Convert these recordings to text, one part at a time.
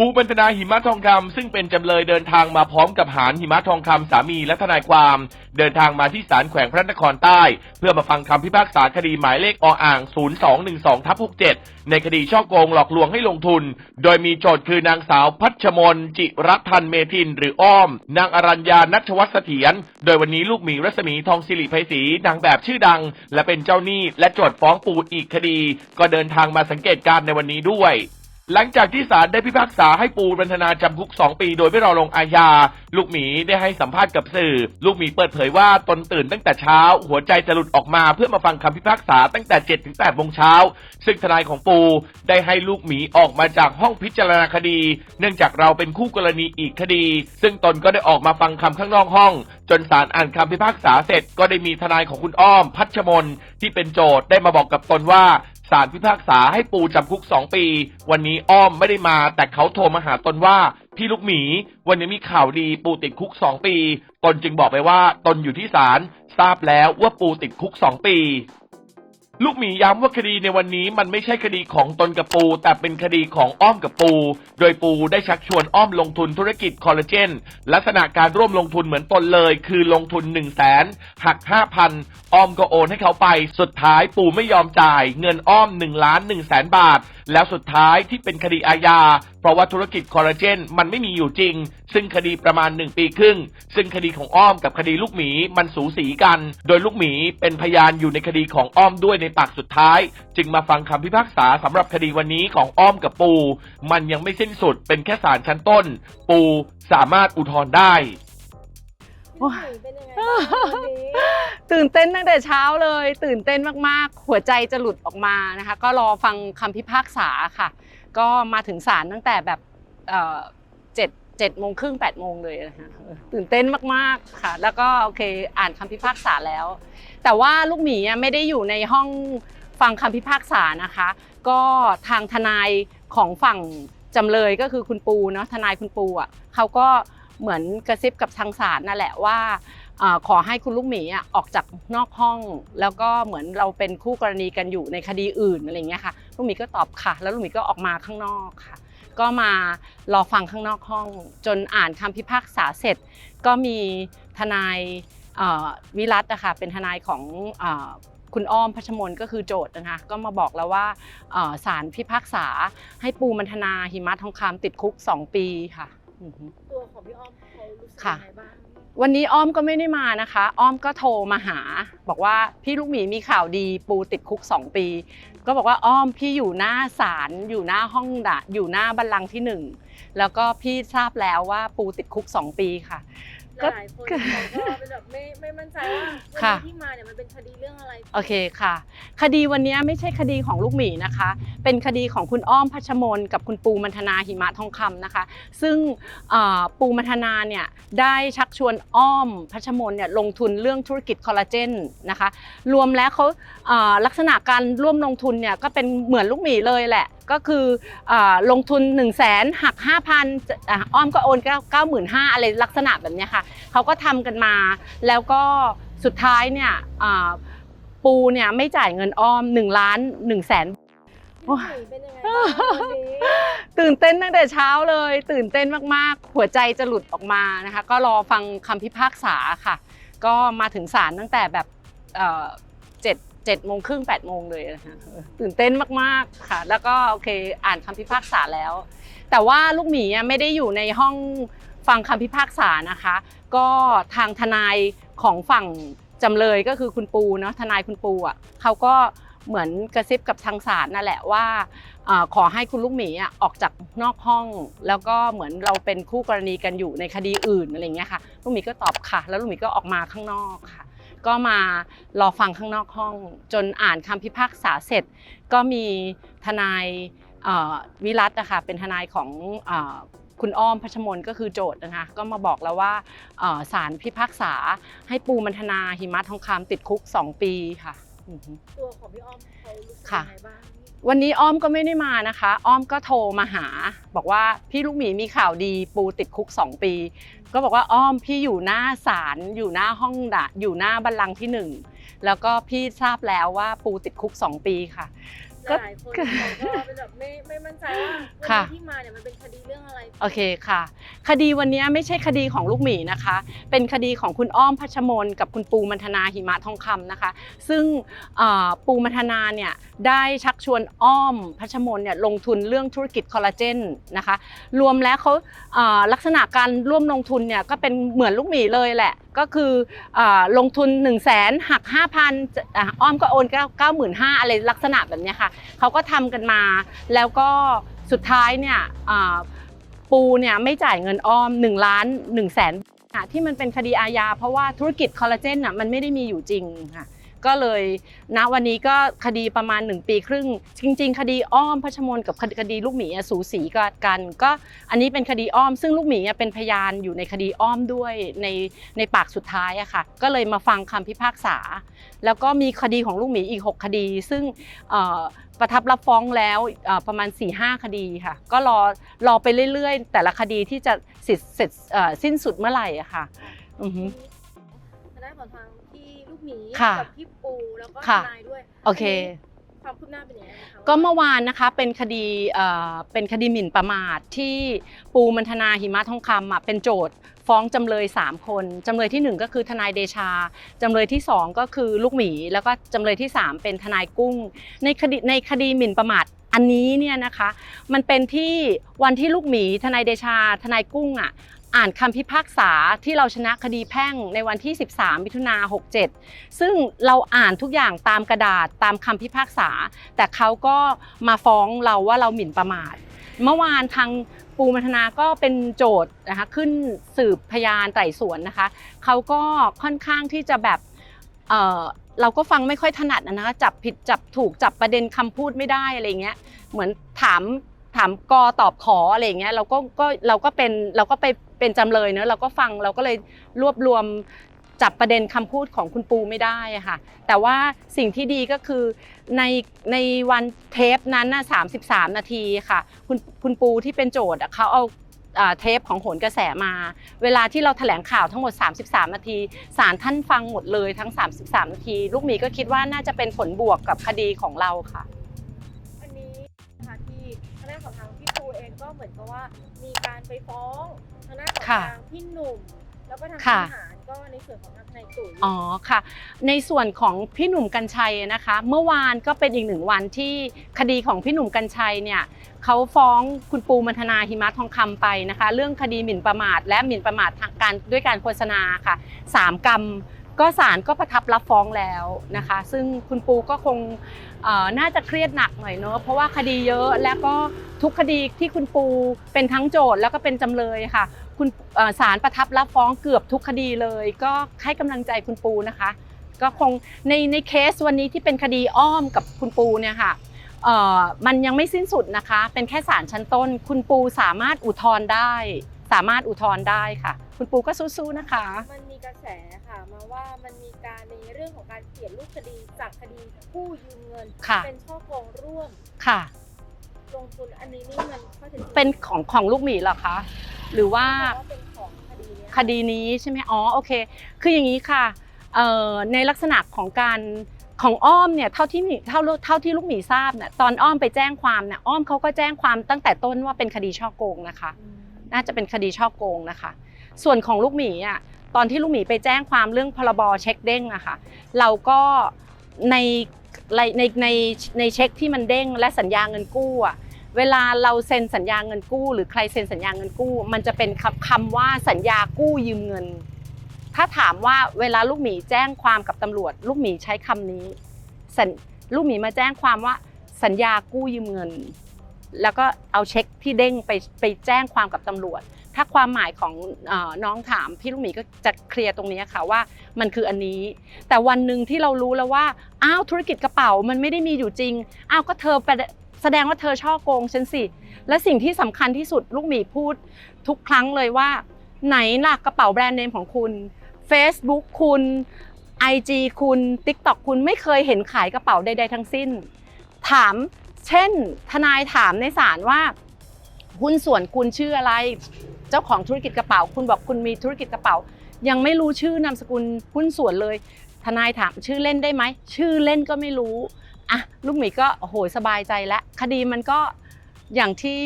ปูบรรณนาหิมะทองคำซึ่งเป็นจำเลยเดินทางมาพร้อมกับหานหิมะทองคำสามีและทนายความ เดินทางมาที่ศาลแขวงพระนครใต้ เพื่อมาฟังคำพิพากษาคดีหมายเลขออ่าง 0212ทับ67 ในคดีช่อโกงหลอกลวงให้ลงทุน โดยมีโจทย์คือนางสาวพัชมน จิรัทันเมทินหรืออ้อม นางอรัญญานัชวัฒเสถียรโดยวันนี้ลูกหมีรัศมีทองสิริไพศรีนางแบบชื่อดัง และเป็นเจ้าหนี้และโจทย์ฟ้องปูอีกคดี ก็เดินทางมาสังเกตการณ์ในวันนี้ด้วย หลังจากที่ศาลได้พิพากษาให้ปูบรรณนาจำคุก 2 ปี โดยไม่รอลงอาญา ลูกหมีได้ให้สัมภาษณ์กับสื่อ ลูกหมีเปิดเผยว่าตนตื่นตั้งแต่เช้า หัวใจจะหลุดออกมาเพื่อมาฟังคำพิพากษาตั้งแต่7ถึง8โมงเช้า ซึ่งทนายของปูได้ให้ลูกหมีออกมาจากห้องพิจารณาคดี เนื่องจากเราเป็นคู่กรณีอีกคดี ซึ่งตนก็ได้ออกมาฟังคำข้างนอกห้อง จนศาลอ่านคำพิพากษาเสร็จ ก็ได้มีทนายของคุณอ้อม พัชมนที่เป็นโจทย์ได้มาบอกกับตนว่า ศาลพิพากษาให้ปูจำคุก 2 ปี วันนี้อ้อมไม่ได้มา แต่เขาโทรมาหาตนว่า พี่ลูกหมี วันนี้มีข่าวดีปูติดคุก 2 ปี ตนจึงบอกไปว่า ตนอยู่ที่ศาลทราบแล้วว่าปูติดคุก 2 ปี ลูกหมีย้ำว่าคดีในวันนี้มันไม่ใช่คดีของตนกับปู แต่เป็นคดีของอ้อมกับปู โดยปูได้ชักชวนอ้อมลงทุนธุรกิจคอลลาเจน ลักษณะการร่วมลงทุนเหมือนตนเลย คือลงทุน1 0 0 0 0แสนหัก 5,000 อ้อมก็โอนให้เขาไป สุดท้ายปูไม่ยอมจ่าย เงินอ้อม1ล้าน1แสนบาท แล้วสุดท้ายที่เป็นคดีอาญา เพราะว่าธุรกิจคอลลาเจนมันไม่มีอยู่จริง ซึ่งคดีประมาณ 1 ปีครึ่ง ซึ่งคดีของอ้อมกับคดีลูกหมีมันสูสีกัน โดยลูกหมีเป็นพยานอยู่ในคดีของอ้อมด้วยในปากสุดท้าย จึงมาฟังคำพิพากษาสำหรับคดีวันนี้ของอ้อมกับปู มันยังไม่สิ้นสุดเป็นแค่ศาลชั้นต้น ปูสามารถอุทธรณ์ได้ เป็นยังไงบ้างวันนี้ ตื่นเต้นตั้งแต่เช้าเลย ตื่นเต้นมากๆ หัวใจจะหลุดออกมานะคะ ก็รอฟังคำพิพากษาค่ะ ก็มาถึงศาลตั้งแต่แบบเอ่อเจ็ดเจ็ดโมงครึ่งแปดโมงเลยนะคะตื่นเต้นมากๆค่ะ แล้วก็โอเคอ่านคำพิพากษาแล้ว แต่ว่าลูกหมีไม่ได้อยู่ในห้องฟังคำพิพากษานะคะ ก็ทางทนายของฝั่งจำเลยก็คือคุณปูเนาะทนายคุณปูอะเขาก็เหมือนกระซิบกับทางศาลนั่นแหละว่า ขอให้คุณลูกหมีอะออกจากนอกห้อง แล้วก็เหมือนเราเป็นคู่กรณีกันอยู่ในคดีอื่นอะไรอย่างเงี้ยค่ะ ลูกหมีก็ตอบค่ะ แล้วลูกหมีก็ออกมาข้างนอกค่ะ ก็มารอฟังข้างนอกห้อง จนอ่านคำพิพากษาเสร็จ ก็มีทนายเอ่อวิรัตนะคะเป็นทนายของเออคุณอ้อมพัชมนก็คือโจทย์นะคะก็มาบอกแล้วว่าเอ่อศาลพิพากษาให้ปูมันธนาหิมะทองคำติดคุก 2 ปีค่ะอือฮึตัวของพี่อ้อมเขารู้สึกค่ะยังไงบ้าง วันนี้อ้อมก็ไม่ได้มานะคะ อ้อมก็โทรมาหา บอกว่าพี่ลูกหมีมีข่าวดีปูติดคุก 2 ปี ก็บอกว่าอ้อมพี่อยู่หน้าศาลอยู่หน้าห้องดะอยู่หน้าบัลลังก์ที่หนึ่งแล้วก็พี่ทราบแล้วว่าปูติดคุก 2 ปีค่ะ หลายคนเขาก็เป็นแบบไม่ไม่มั่นใจว่าวันค่ะนี้ที่มาเนี่ยมันเป็นคดีเรื่องอะไร โอเคค่ะ คดีวันนี้ไม่ใช่คดีของลูกหมีนะคะ เป็นคดีของคุณอ้อมพัชมนกับคุณปูมันธนาหิมะทองคำนะคะ ซึ่งเอ่อปูมันธนาเนี่ยได้ชักชวนอ้อมพัชมนเนี่ยลงทุนเรื่องธุรกิจคอลลาเจนนะคะ รวมแล้วเขาเอ่อลักษณะการร่วมลงทุนเนี่ยก็เป็นเหมือนลูกหมีเลยแหละ ก็คือเอ่อลงทุน 1 0 0 0 0แสนหัก 5,000อะอ้อมก็โอน9 95,000อะไรลักษณะแบบเนี้ยค่ะเขาก็ทำกันมา แล้วก็สุดท้ายเนี่ยอ่าปูเนี่ยไม่จ่ายเงินอ้อม1ล้าน1แสนโอ้ยพี่เป็นยังไงบ้างวันนี้ตื่นเต้นตั้งแต่เช้าเลย ตื่นเต้นมากๆ หัวใจจะหลุดออกมานะคะ ก็รอฟังคำพิพากษาค่ะ ก็มาถึงศาลตั้งแต่แบบ เจ็ดโมงครึ่งแปดโมงเลยนะคะตื่นเต้นมากๆค่ะ แล้วก็โอเคอ่านคำพิพากษาแล้ว แต่ว่าลูกหมีไม่ได้อยู่ในห้องฟังคำพิพากษานะคะ ก็ทางทนายของฝั่งจำเลยก็คือคุณปูเนาะทนายคุณปูอะเขาก็เหมือนกระซิบกับทางศาลนั่นแหละว่าขอให้คุณลูกหมีออกจากนอกห้อง แล้วก็เหมือนเราเป็นคู่กรณีกันอยู่ในคดีอื่นอะไรเงี้ยค่ะลูกหมีก็ตอบค่ะ แล้วลูกหมีก็ออกมาข้างนอกค่ะ ก็มารอฟังข้างนอกห้อง จนอ่านคำพิพากษาเสร็จ ก็มีทนายเอ่อวิรัตนะคะเป็นทนายของเอ่อคุณอ้อมพัชมนก็คือโจทย์นะคะก็มาบอกแล้วว่าเอ่อศาลพิพากษาให้ปูมันธนาหิมะทองคำติดคุก 2 ปีค่ะอือฮึตัวของพี่อ้อมเขารู้สึกค่ะยังไงบ้าง วันนี้อ้อมก็ไม่ได้มานะคะ อ้อมก็โทรมาหา บอกว่าพี่ลูกหมีมีข่าวดีปูติดคุก 2 ปี ก็บอกว่าอ้อมพี่อยู่หน้าศาลอยู่หน้าห้องดะอยู่หน้าบัลลังก์ที่หนึ่งแล้วก็พี่ทราบแล้วว่าปูติดคุก 2 ปีค่ะ หลายคนเขาก็เป็นแบบไม่ไม่มั่นใจว่าวันค่ะนี้ที่มาเนี่ยมันเป็นคดีเรื่องอะไรโอเคค่ะ คดีวันนี้ไม่ใช่คดีของลูกหมีนะคะ เป็นคดีของคุณอ้อมพัชมนกับคุณปูมันธนาหิมะทองคำนะคะ ซึ่งเอ่อปูมันธนาเนี่ยได้ชักชวนอ้อมพัชมนเนี่ยลงทุนเรื่องธุรกิจคอลลาเจนนะคะ รวมแล้วเขาเอ่อลักษณะการร่วมลงทุนเนี่ยก็เป็นเหมือนลูกหมีเลยแหละ ก็คืออลงทุน 1 0 0 0 0แสนหัก 5,000อ้อมก็โอน95,000อะไรลักษณะแบบนี้ค่ะเขาก็ทำกันมา แล้วก็สุดท้ายเนี่ยปูเนี่ยไม่จ่ายเงินอ้อม1ล้าน1แสนทที่มันเป็นคดีอาญาเพราะว่าธุรกิจคอลลาเจนอะมันไม่ได้มีอยู่จริงค่ะ ก็เลยณวันนี้ก็คดีประมาณ 1 ปีครึ่ง จริง ๆ คดีอ้อมพัชมนกับคดีลูกหมีสูสีกัน ก็อันนี้เป็นคดีอ้อม ซึ่งลูกหมีเป็นพยานอยู่ในคดีอ้อมด้วยในในปากสุดท้ายอะค่ะก็เลยมาฟังคำพิพากษา แล้วก็มีคดีของลูกหมีอีก 6 คดี ซึ่งประทับรับฟ้องแล้วประมาณ 4-5 คดีค่ะ ก็รอรอไปเรื่อยๆ แต่ละคดีที่จะเสร็จสิ้นสุดเมื่อไหร่อะค่ะอือฮึทางทาง หมีค่ะกับพี่ปูแล้วก็ทค่ะนายด้วยโอเคความคืบหน้าเป็นยังไงบ้างคะก็เมื่อวานนะคะเป็นคดีเอ่อเป็นคดีหมิ่นประมาทที่ปูมันธนาหิมะทองคำอะเป็นโจทย์ฟ้องจำเลย 3 คน จำเลยทีหนึ่1 ก็คือทนายเดชา จำเลยที่ 2 ก็คือลูกหมี แล้วก็จำเลยที่ 3 เป็นทนายกุ้ง ในคดีในคดีหมิ่นประมาทอันนี้เนี่ยนะคะ มันเป็นที่วันที่ลูกหมีทนายเดชา ทนายกุ้งอะ อ่านคำพิพากษาที่เราชนะคดีแพ่งในวันที่ 13 มิถุนา67 ซึ่งเราอ่านทุกอย่างตามกระดาษตามคำพิพากษา แต่เขาก็มาฟ้องเราว่าเราหมิ่นประมาท เมื่อวานทางปูมัทนาก็เป็นโจทย์นะคะขึ้นสืบพยานไต่สวนนะคะเขาก็ค่อนข้างที่จะแบบเออเราก็ฟังไม่ค่อยถนัดนะคะจับผิดจับถูกจับประเด็นคำพูดไม่ได้อะไรเงี้ยเหมือนถาม ถามกอตอบขออะไรเงี้ยเราก็ก็เราก็เป็นเราก็ไปเป็นจำเลยเนอะเราก็ฟังเราก็เลยรวบรวมจับประเด็นคำพูดของคุณปูไม่ได้อะค่ะ แต่ว่าสิ่งที่ดีก็คือในในวันเทปนั้นน่ะ33 นาทีค่ะ คุณคุณปูที่เป็นโจทย์อะเขาเอาอ่าเทปของโหนกระแสมา เวลาที่เราแถลงข่าวทั้งหมด 33 นาทีศาลท่านฟังหมดเลยทั้ง 33 นาที ลูกหมีก็คิดว่าน่าจะเป็นผลบวกกับคดีของเราค่ะ มือนกับว่ามีการไปฟ้องทางด้านของค่ะทางพี่หนุ่มแล้วก็ทางค่ะทหารก็ในส่วนของทางทนายตุ๋ยอ๋อค่ะ ในส่วนของพี่หนุ่มกัญชัยนะคะ เมื่อวานก็เป็นอีกหนึ่งวันที่คดีของพี่หนุ่มกัญชัยเนี่ยเขาฟ้องคุณปูมันธนาหิมะทองคำไปนะคะ เรื่องคดีหมิ่นประมาท และหมิ่นประมาททางการด้วยการโฆษณาค่ะสามกรรม ก็ศาลก็ประทับรับฟ้องแล้วนะคะ ซึ่งคุณปูก็คงน่าจะเครียดหนักหน่อยเนอะเพราะว่าคดีเยอะและก็ทุกคดีที่คุณปูเป็นทั้งโจทย์แล้วก็เป็นจำเลยค่ะ คุณศาลประทับรับฟ้องเกือบทุกคดีเลย ก็ให้กำลังใจคุณปูนะคะ ก็คงในในเคสวันนี้ที่เป็นคดีอ้อมกับคุณปูเนี่ยค่ะมันยังไม่สิ้นสุดนะคะ เป็นแค่ศาลชั้นต้น คุณปูสามารถอุทธรณ์ได้ สามารถอุทธรณ์ได้ค่ะ คุณปูก็สู้ๆนะคะมัน กระแสค่ะมาว่ามันมีการในเรื่องของการเปลี่ยนรูปคดีจากคดีกู้ยืมเงิน ค่ะ เป็นช่อโกงร่วมค่ะ ลงทุนอันนี้นี่มันข้อเท็จจริงเป็นของของลูกหมีเหรอคะ หรือว่า เพราะว่าเป็นของคดีเนี้ยคดีนี้ใช่ไหมอ๋อโอเค คืออย่างนี้ค่ะเอ่อในลักษณะของการของอ้อมเนี่ยเท่าที่หมีเท่าเท่าที่ลูกหมีทราบเนี่ยตอนอ้อมไปแจ้งความเนี่ยอ้อมเขาก็แจ้งความตั้งแต่ต้นว่าเป็นคดีช่อโกงนะคะ อืมน่าจะเป็นคดีช่อโกงนะคะ ส่วนของลูกหมีอะ ตอนที่ลูกหมีไปแจ้งความเรื่องพรบเช็คเด้งอะค่ะเราก็ในในในในเช็คที่มันเด้งและสัญญาเงินกู้อะเวลาเราเซ็นสัญญาเงินกู้ หรือใครเซ็นสัญญาเงินกู้ มันจะเป็นคำคำว่าสัญญากู้ยืมเงิน ถ้าถามว่าเวลาลูกหมีแจ้งความกับตำรวจ ลูกหมีใช้คำนี้ลูกหมีมาแจ้งความว่าสัญญากู้ยืมเงิน แล้วก็เอาเช็คที่เด้งไปไปแจ้งความกับตำรวจ ถ้าความหมายของน้องถามพี่ลูกหมีก็จะเคลียร์ตรงนี้ค่ะว่ามันคืออันนี้ แต่วันหนึ่งที่เรารู้แล้วว่าอ้าวธุรกิจกระเป๋ามันไม่ได้มีอยู่จริงอ้าวก็เธอไปแสดงว่าเธอช่อโกงฉันสิ และสิ่งที่สำคัญที่สุดลูกหมีพูดทุกครั้งเลยว่า ไหนล่ะกระเป๋าแบรนด์เนมของคุณ Facebook คุณ IG คุณ TikTok คุณไม่เคยเห็นขายกระเป๋าใดๆทั้งสิ้น ถามเช่น ทนายถามในศาลว่า หุ้นส่วนคุณชื่ออะไร เจ้าของธุรกิจกระเป๋า คุณบอกคุณมีธุรกิจกระเป๋า ยังไม่รู้ชื่อนามสกุลหุ้นส่วนเลย ทนายถามชื่อเล่นได้ไหม ชื่อเล่นก็ไม่รู้อะลูกหมีก็โอ้โหสบายใจแล้วคดีมันก็อย่างที่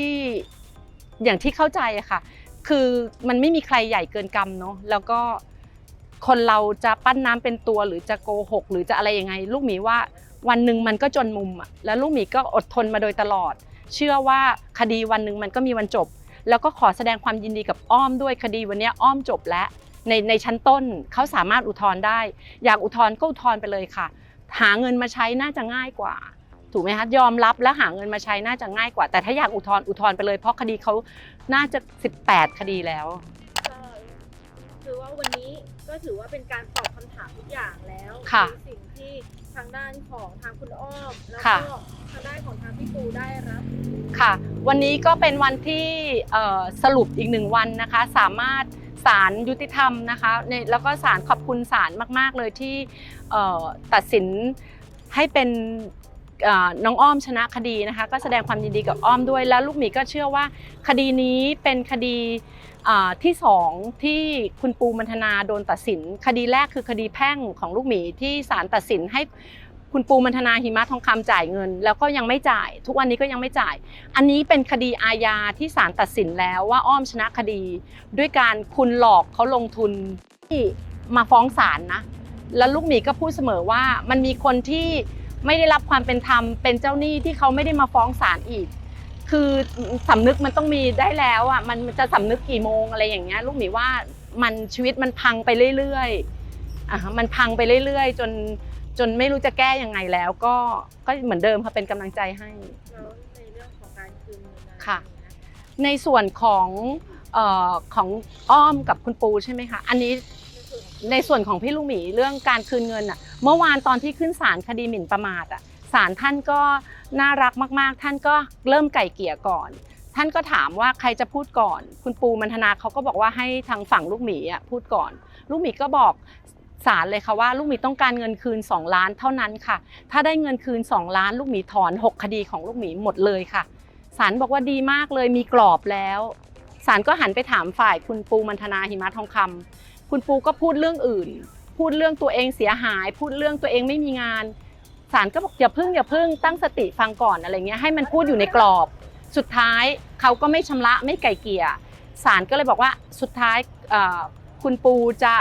อย่างที่เข้าใจอะค่ะ คือมันไม่มีใครใหญ่เกินกรรมเนาะแล้วก็คนเราจะปั้นน้ำเป็นตัวหรือจะโกหก หรือจะอะไรยังไง ลูกหมีว่าวันหนึ่งมันก็จนมุมอะแล้วลูกหมีก็อดทนมาโดยตลอด เชื่อว่าคดีวันหนึ่งมันก็มีวันจบ แล้วก็ขอแสดงความยินดีกับอ้อมด้วยคดีวันเนี้ยอ้อมจบแล้วในในชั้นต้นเขาสามารถอุทธรณ์ได้ อยากอุทธรณ์ก็อุทธรณ์ไปเลยค่ะ หาเงินมาใช้น่าจะง่ายกว่า ถูกไหมคะยอมรับแล้วหาเงินมาใช้น่าจะง่ายกว่า แต่ถ้าอยากอุทธรณ์อุทธรณ์ไปเลย เพราะคดีเขาน่าจะ 18 คดีแล้วก็คือว่าวันนี้ก็ถือว่าเป็นการตอบคำถามทุกอย่างแล้วค่ะในสิ่งที่ ทางด้านของทางคุณอ้อมแล้วค่ะก็ทางด้านของทางพี่ปูได้รับค่ะ วันนี้ก็เป็นวันที่เอ่อสรุปอีกหนึ่งวันนะคะ สามารถศาลยุติธรรมนะคะในแล้วก็ศาลขอบคุณศาลมาก ๆ เลยที่เอ่อตัดสินให้เป็นเอ่อน้องอ้อมชนะคดีนะคะ ก็แสดงความยินดีกับอ้อมด้วย แล้วลูกหมีก็เชื่อว่าคดีนี้เป็นคดีอ่า ที่สองที่คุณปูมันธนาโดนตัดสิน คดีแรกคือคดีแพ่งของลูกหมีที่ศาลตัดสินให้คุณปูมันธนาหิมะทองคำจ่ายเงิน แล้วก็ยังไม่จ่าย ทุกวันนี้ก็ยังไม่จ่าย อันนี้เป็นคดีอาญาที่ศาลตัดสินแล้วว่าอ้อมชนะคดี ด้วยการคุณหลอกเขาลงทุนที่มาฟ้องศาลนะ แล้วลูกหมีก็พูดเสมอว่ามันมีคนที่ไม่ได้รับความเป็นธรรมเป็นเจ้าหนี้ที่เขาไม่ได้มาฟ้องศาลอีก คือสำนึกมันต้องมีได้แล้วอะมันมันจะสำนึกกี่โมงอะไรอย่างเงี้ยลูกหมีว่ามันชีวิตมันพังไปเรื่อยๆอะฮะมันพังไปเรื่อย ๆ จนจนไม่รู้จะแก้ยังไงแล้วก็ก็เหมือนเดิมค่ะเป็นกำลังใจให้แล้วในเรื่องของการคืนเงินอะไรค่ะอย่างเงี้ยในส่วนของเอ่อของอ้อมกับคุณปูใช่ไหมคะอันนี้ในส่วนของในส่วนของพี่ลูกหมีเรื่องการคืนเงินอะเมื่อวานตอนที่ขึ้นศาลคดีหมิ่นประมาทอะ ศาลท่านก็น่ารักมากๆ ท่านก็เริ่มไก่เกี่ยก่อน ท่านก็ถามว่าใครจะพูดก่อน คุณปูมันธนาเขาก็บอกว่าให้ทางฝั่งลูกหมีอะพูดก่อน ลูกหมีก็บอกศาลเลยค่ะว่าลูกหมีต้องการเงินคืน 2 ล้านเท่านั้นค่ะ ถ้าได้เงินคืน 2 ล้าน ลูกหมีถอน 6 คดีของลูกหมีหมดเลยค่ะศาลบอกว่าดีมากเลยมีกรอบแล้วศาลก็หันไปถามฝ่ายคุณปูมันธนาหิมะทองคำคุณปูก็พูดเรื่องอื่น พูดเรื่องตัวเองเสียหาย พูดเรื่องตัวเองไม่มีงาน ศาลก็บอกอย่าพึ่งอย่าพึ่งตั้งสติฟังก่อนอะไรเงี้ยให้มันพูดอยู่ในกรอบ สุดท้ายเขาก็ไม่ชำระไม่ไก่เกี่ยศาลก็เลยบอกว่าสุดท้ายคุณปูจะ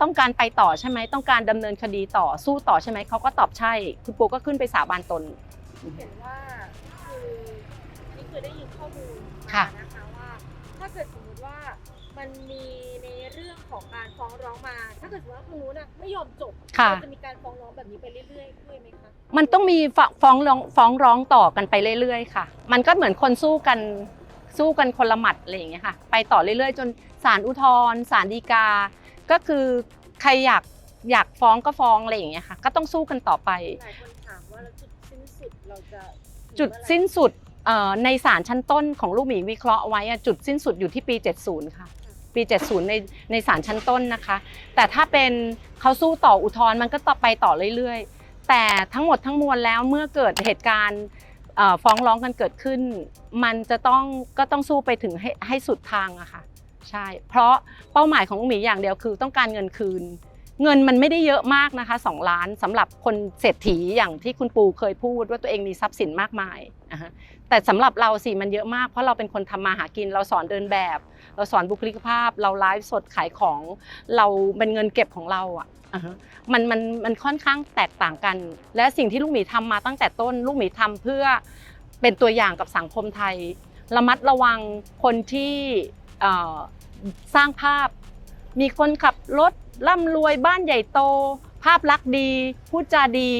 ต้องการไปต่อใช่ไหมต้องการดำเนินคดีต่อสู้ต่อใช่ไหมเขาก็ตอบใช่ คุณปูก็ขึ้นไปสาบานตนเห็นว่าคือนี่คือได้ยินข้อมูลมานะคะว่าถ้าเกิดสมมติว่ามันมี เรื่องของการฟ้องร้องมา ถ้าเกิดสมมติว่าคุณนู้นน่ะไม่ยอมจบค่ะ เราจะมีการฟ้องร้องแบบนี้ไปเรื่อยๆด้วยไหมคะมันต้องมีฟฟ้องร้องฟ้องร้องต่อกันไปเรื่อยๆค่ะ มันก็เหมือนคนสู้กันสู้กันคนละหมัดอะไรอย่างเงี้ยค่ะ ไปต่อเรื่อยๆ จนศาลอุทธรณ์ศาลฎีกา ก็คือใครอยากอยากฟ้องก็ฟ้องอะไรอย่างเงี้ยค่ะ ก็ต้องสู้กันต่อไป หลายคนถามว่าแล้วจุดสิ้นสุดเราจะถึงจุดเมื่อไหร่สิ้นสุดเอ่อในศาลชั้นต้นของลูกหมีวิเคราะห์ไว้อะจุดสิ้นสุดอยู่ที่ปี 70 ค่ะ ปี 70 ในในศาลชั้นต้นนะคะ แต่ถ้าเป็นเขาสู้ต่ออุทธรณ์มันก็ต่อไปต่อเรื่อยๆ แต่ทั้งหมดทั้งมวลแล้วเมื่อเกิดเหตุการณ์ฟ้องร้องกันเกิดขึ้น มันจะต้องก็ต้องสู้ไปถึงให้ให้สุดทางอะค่ะใช่เพราะเป้าหมายของลูกหมีอย่างเดียวคือต้องการเงินคืน เงินมันไม่ได้เยอะมากนะคะ 2 ล้านสำหรับคนเศรษฐีอย่างที่คุณปูเคยพูดว่าตัวเองมีทรัพย์สินมากมายอะฮะแต่สำหรับเราสิมันเยอะมากเพราะเราเป็นคนทำมาหากิน เราสอนเดินแบบ เราสอนบุคลิกภาพ เราไลฟ์สดขายของ เราเป็นเงินเก็บของเราอะอะมันมันมันค่อนข้างแตกต่างกัน และสิ่งที่ลูกหมีทำมาตั้งแต่ต้น ลูกหมีทำเพื่อเป็นตัวอย่างกับสังคมไทย ระมัดระวังคนที่สร้างภาพ มีคนขับรถร่ำรวยบ้านใหญ่โต ภาพลักษณ์ดีพูดจาดี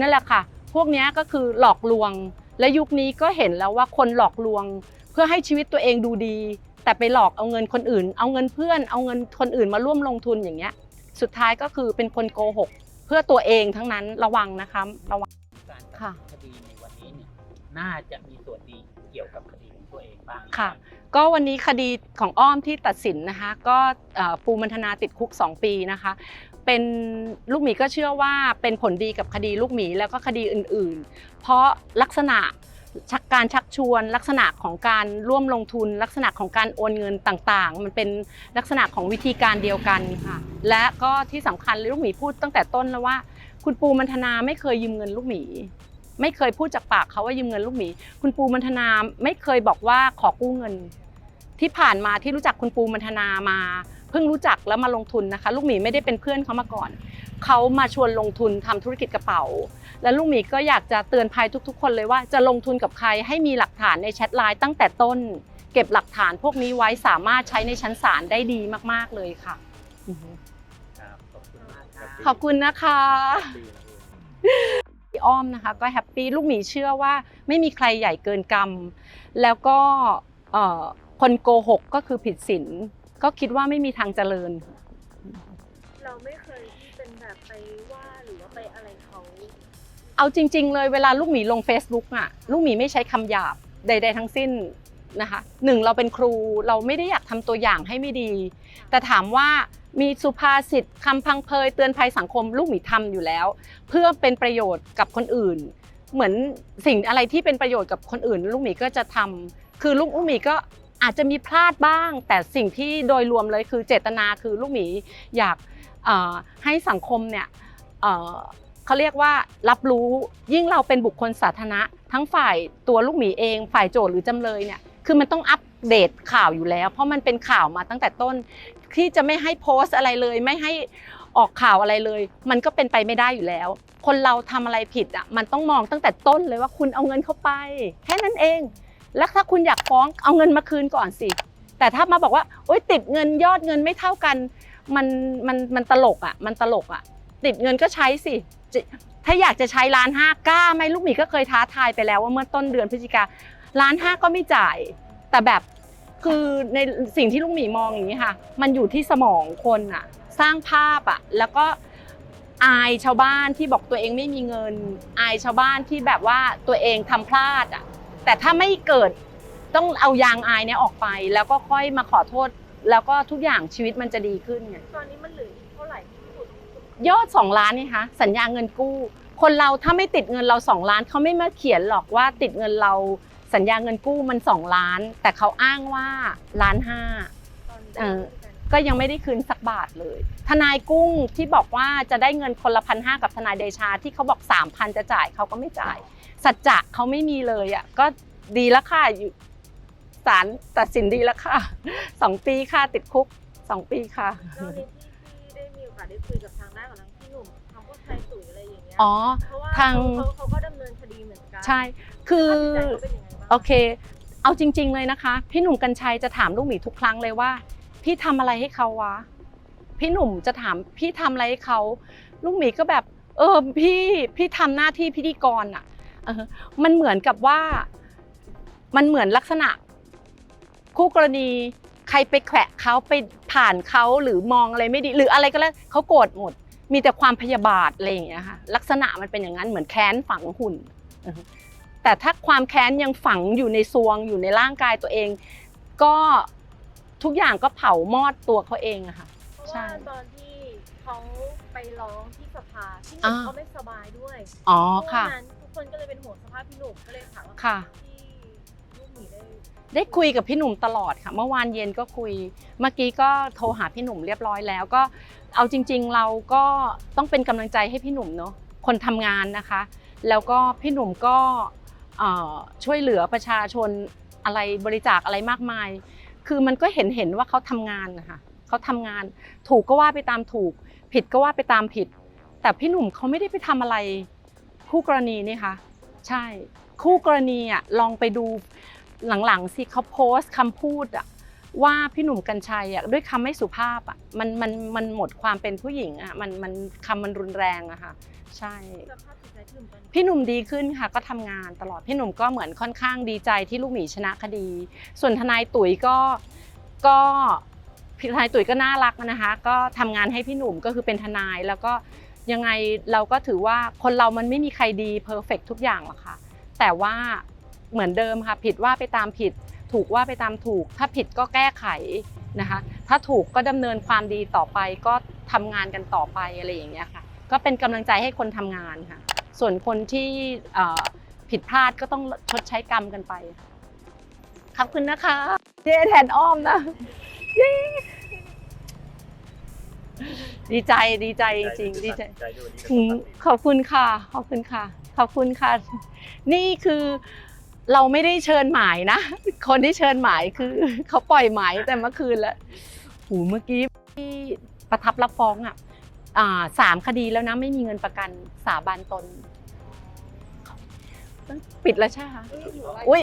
นั่นแหละค่ะ พวกเนี้ยก็คือหลอกลวง และยุคนี้ก็เห็นแล้วว่าคนหลอกลวง เพื่อให้ชีวิตตัวเองดูดี แต่ไปหลอกเอาเงินคนอื่น เอาเงินเพื่อน เอาเงินคนอื่นมาร่วมลงทุนอย่างเงี้ย สุดท้ายก็คือเป็นคนโกหก เพื่อตัวเองทั้งนั้นระวังนะคะระวังการตัดค่ะคดีในวันนี้เนี่ยน่าจะมีส่วนดีเกี่ยวกับคดีของตัวเองบ้างค่ะ ก็วันนี้คดีของอ้อมที่ตัดสินนะคะ ก็ปูมันธนาติดคุก 2 ปีนะคะ เป็นลูกหมีก็เชื่อว่าเป็นผลดีกับคดีลูกหมีแล้วก็คดีอื่นๆ เพราะลักษณะชักการชักชวนลักษณะของการร่วมลงทุน ลักษณะของการโอนเงินต่างๆ มันเป็นลักษณะของวิธีการเดียวกันค่ะ และก็ที่สำคัญลูกหมีพูดตั้งแต่ต้นแล้วว่า คุณปูมันธนาไม่เคยยืมเงินลูกหมีไม่เคยพูดจากปากเขาว่ายืมเงินลูกหมี คุณปูมันธนาไม่เคยบอกว่าขอกู้เงิน ที่ผ่านมาที่รู้จักคุณปูมันธนามาเพิ่งรู้จักแล้วมาลงทุนนะคะ ลูกหมีไม่ได้เป็นเพื่อนเขามาก่อนเขามาชวนลงทุนทำธุรกิจกระเป๋า และลูกหมีก็อยากจะเตือนภัยทุก ๆ คนเลยว่าจะลงทุนกับใครให้มีหลักฐานในแชทไลน์ตั้งแต่ต้น เก็บหลักฐานพวกนี้ไว้สามารถใช้ในชั้นศาลได้ดีมากๆเลยค่ะอือฮึครับขอบคุณมากครับขอบคุณนะคะพี่อ้อมนะคะก็แฮปปี้ลูกหมีเชื่อว่าไม่มีใครใหญ่เกินกรรม แล้วก็เอ่อ คนโกหกก็คือผิดศีลก็คิดว่าไม่มีทางเจริญ เราไม่เคยที่เป็นแบบไปว่าหรือว่าไปอะไรเขาเอาจริง ๆ เลยเวลาลูกหมีลง Facebook อะ ลูกหมีไม่ใช้คำหยาบใด ๆ ทั้งสิ้นนะคะหนึ่งเราเป็นครูเราไม่ได้อยากทำตัวอย่างให้ไม่ดี แต่ถามว่ามีสุภาษิตคำพังเพยเตือนภัยสังคมลูกหมีทำอยู่แล้ว เพื่อเป็นประโยชน์กับคนอื่น เหมือนสิ่งอะไรที่เป็นประโยชน์กับคนอื่น ลูกหมีก็จะทำคือลูกลูกหมีก็ อาจจะมีพลาดบ้าง แต่สิ่งที่โดยรวมเลยคือเจตนาคือลูกหมีอยากให้สังคมเนี่ยเขาเรียกว่ารับรู้ยิ่งเราเป็นบุคคลสาธารณะ ทั้งฝ่ายตัวลูกหมีเอง ฝ่ายโจทย์หรือจำเลยเนี่ยคือมันต้องอัปเดตข่าวอยู่แล้ว เพราะมันเป็นข่าวมาตั้งแต่ต้นที่จะไม่ให้โพสต์อะไรเลย ไม่ให้ออกข่าวอะไรเลย มันก็เป็นไปไม่ได้อยู่แล้ว คนเราทำอะไรผิดอะมันต้องมองตั้งแต่ต้นเลยว่าคุณเอาเงินเข้าไป แค่นั้นเอง แล้วถ้าคุณอยากฟ้องเอาเงินมาคืนก่อนสิ แต่ถ้ามาบอกว่าโอ๊ยติดเงินยอดเงินไม่เท่ากัน มันมันมันตลกอะ มันตลกอะ ติดเงินก็ใช้สิถ้าอยากจะใช้ล้านห้ากล้าไหมลูกหมีก็เคยท้าทายไปแล้วว่าเมื่อต้นเดือนพฤศจิกาล้านห้าก็ไม่จ่าย แต่แบบคือในสิ่งที่ลูกหมีมองอย่างนี้ค่ะ มันอยู่ที่สมองคนอะ สร้างภาพอะ แล้วก็อายชาวบ้านที่บอกตัวเองไม่มีเงิน อายชาวบ้านที่แบบว่าตัวเองทำพลาดอะ แต่ถ้าไม่เกิดต้องเอายางอายเนี้ยออกไป แล้วก็ค่อยมาขอโทษ แล้วก็ทุกอย่างชีวิตมันจะดีขึ้นไงตอนนี้มันเหลืออีกเท่าไหร่ที่สุดยอด2ล้านนี่คะสัญญาเงินกู้ คนเราถ้าไม่ติดเงินเรา2ล้านเขาไม่มาเขียนหรอกว่าติดเงินเราสัญญาเงินกู้มัน2ล้าน แต่เขาอ้างว่าล้านห้าตอนนี้เออ ก็ยังไม่ได้คืนสักบาทเลย ทนายกุ้งที่บอกว่าจะได้เงินคนละพันห้ากับทนายเดชาที่เขาบอกสามพันจะจ่ายเขาก็ไม่จ่าย สัจจะเขาไม่มีเลยอะก็ดีแล้วค่ะอยู่ศาลตัดสินดีแล้วค่ะสองปีค่ะติดคุกสองปีค่ะแล้ววันนี้ที่ที่ได้มีโอกาสได้คุยกับทางด้านของทางพี่หนุ่มทางพวกไทยตุ๋ยอะไรอย่างเงี้ยอ๋อเพราะว่าทางเขาเขาก็ดำเนินคดีเหมือนกันใช่คือค่าใช้จ่ายเขาเป็นยังไงบ้างโอเค เอาจริง ๆเลยนะคะ พี่หนุ่มกัญชัยจะถามลูกหมีทุกครั้งเลยว่า พี่ทำอะไรให้เขาวะ พี่หนุ่มจะถามพี่ทำอะไรให้เขาลูกหมีก็แบบ เออพี่พี่ทำหน้าที่พิธีกรอะเออมันเหมือนกับว่า มันเหมือนลักษณะ คู่กรณีใครไปแขวะเขาไปผ่านเขาหรือมองอะไรไม่ดี หรืออะไรก็แล้วเขาโกรธหมด มีแต่ความพยาบาทอะไรอย่างเงี้ยค่ะลักษณะมันเป็นอย่างนั้นเหมือนแค้นฝังหุ่นแต่ถ้าความแค้นยังฝังอยู่ในซวงอยู่ในร่างกายตัวเอง ก็ ทุกอย่างก็เผามอดตัวเขาเองอะค่ะ เพราะใช่ว่าตอนที่เขาไปร้องที่สภาพี่หนุ่มอ่า เขาไม่สบายด้วยอ๋อเพราะค่ะว่านั้นทุกคนก็เลยเป็นห่วงสภาพพี่หนุ่มก็เลยถามว่าค่ะที่ลูกหมีได้ได้คุยกับพี่หนุ่มตลอดค่ะ เมื่อวานเย็นก็คุย เมื่อกี้ก็โทรหาพี่หนุ่มเรียบร้อยแล้วก็เอาจริง ๆ เราก็ต้องเป็นกำลังใจให้พี่หนุ่มเนาะคนทำงานนะคะ แล้วก็พี่หนุ่มก็เอ่อช่วยเหลือประชาชนอะไรบริจาคอะไรมากมาย คือมันก็เห็นเห็นว่าเขาทำงานนะคะเขาทำงานถูกก็ว่าไปตามถูก ผิดก็ว่าไปตามผิด แต่พี่หนุ่มเขาไม่ได้ไปทำอะไรคู่กรณีนี่คะใช่คู่กรณีอะลองไปดูหลังๆสิเขาโพสต์คำพูดอะว่าพี่หนุ่มกัญชัยอะด้วยคำไม่สุภาพอะมันมันมันหมดความเป็นผู้หญิงอะมันมันคำมันรุนแรงอะค่ะใช่สภา พี่หนุ่มดีขึ้นค่ะก็ทำงานตลอดพี่หนุ่มก็เหมือนค่อนข้างดีใจที่ลูกหมีชนะคดี ส่วนทนายตุ๋ยก็ก็พี่ทนายตุ๋ยก็น่ารักนะคะ ก็ทำงานให้พี่หนุ่มก็คือเป็นทนายแล้วก็ยังไงเราก็ถือว่าคนเรามันไม่มีใครดีเพอร์เฟกทุกอย่างหรอกค่ะแต่ว่าเหมือนเดิมค่ะผิดว่าไปตามผิด ถูกว่าไปตามถูก ถ้าผิดก็แก้ไขนะคะถ้าถูกก็ดำเนินความดีต่อไปก็ทำงานกันต่อไปอะไรอย่างเงี้ยค่ะ ก็เป็นกำลังใจให้คนทำงานค่ะ ส่วนคนที่เอ่อผิดพลาดก็ต้องชดใช้กรรมกันไปขอบคุณนะคะ เย้แทนอ้อมนะเย้ดีใจดีใจจริงๆดีใจใจด้วยวันนี้อืมขอบคุณค่ะ ขอบคุณค่ะ ขอบคุณค่ะ นี่คือเราไม่ได้เชิญหมายนะ คนที่เชิญหมายคือเขาปล่อยหมายแต่เมื่อคืนแล้วหูเมื่อกี้ที่ประทับรับฟ้องอะอ่า สามคดีแล้วนะไม่มีเงินประกันสาบานตน ปิดแล้วใช่ไหมคะเอ้ยหนูว่าอุ้ย